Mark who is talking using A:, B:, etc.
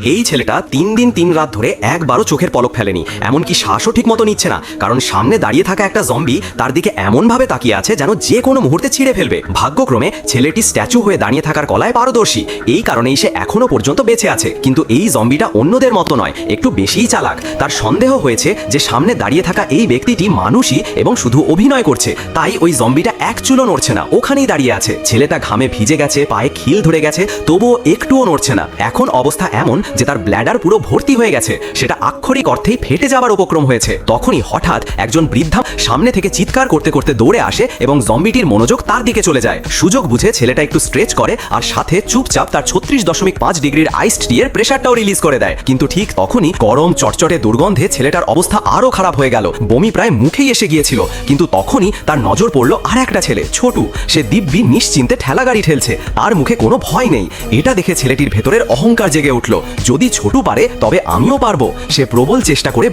A: এই ছেলেটা তিন দিন তিন রাত ধরে একবারও চোখের পলক ফেলেনি। এমনকি শ্বাসও ঠিক মতো নিচ্ছে না। কারণ সামনে দাঁড়িয়ে থাকা একটা জম্বি তার দিকে এমনভাবে তাকিয়ে আছে যেন যে কোনো মুহূর্তে ছিঁড়ে ফেলবে। ভাগ্যক্রমে ছেলেটি স্ট্যাচু হয়ে দাঁড়িয়ে থাকার কলায় পারদর্শী। এই কারণেই সে এখনও পর্যন্ত বেঁচে আছে। কিন্তু এই জম্বিটা অন্যদের মতো নয়, একটু বেশিই চালাক। তার সন্দেহ হয়েছে যে সামনে দাঁড়িয়ে থাকা এই ব্যক্তিটি মানুষই এবং শুধু অভিনয় করছে। তাই ওই জম্বিটা এক চুলো নড়ছে না, ওখানেই দাঁড়িয়ে আছে। ছেলেটা ঘামে ভিজে গেছে, পায়ে খিল ধরে গেছে, তবুও একটুও নড়ছে না। এখন অবস্থা এমন যে তার ব্ল্যাডার পুরো ভর্তি হয়ে গেছে। সেটা আক্ষরিক অর্থেই ফেটে যাবার উপক্রম হয়েছে। তখনই হঠাৎ একজন বৃদ্ধা সামনে থেকে চিৎকার করতে করতে দৌড়ে আসে এবং জম্বিটির মনোযোগ তার দিকে চলে যায়। সুযোগ বুঝে ছেলেটা একটু স্ট্রেচ করে আর সাথে চুপচাপ তার ছত্রিশ দশমিক পাঁচ ডিগ্রির আইসড টি এর প্রেশারটাও রিলিজ করে দেয়। কিন্তু ঠিক তখনই গরম, চটচটে দুর্গন্ধে ছেলেটার অবস্থা আরও খারাপ হয়ে গেল। বমি প্রায় মুখেই এসে গিয়েছিল। কিন্তু তখনই তার নজর পড়ল আর একটা ছেলে, ছোটু। সে দিব্যি নিশ্চিন্তে ঠেলা গাড়ি ঠেলছে। তার মুখে কোনো ভয় নেই। এটা দেখে ছেলেটির ভেতরের অহংকার জেগে উঠল। যদি ছোট পারে তবে আমিও পারব। সে প্রবল চেষ্টা করে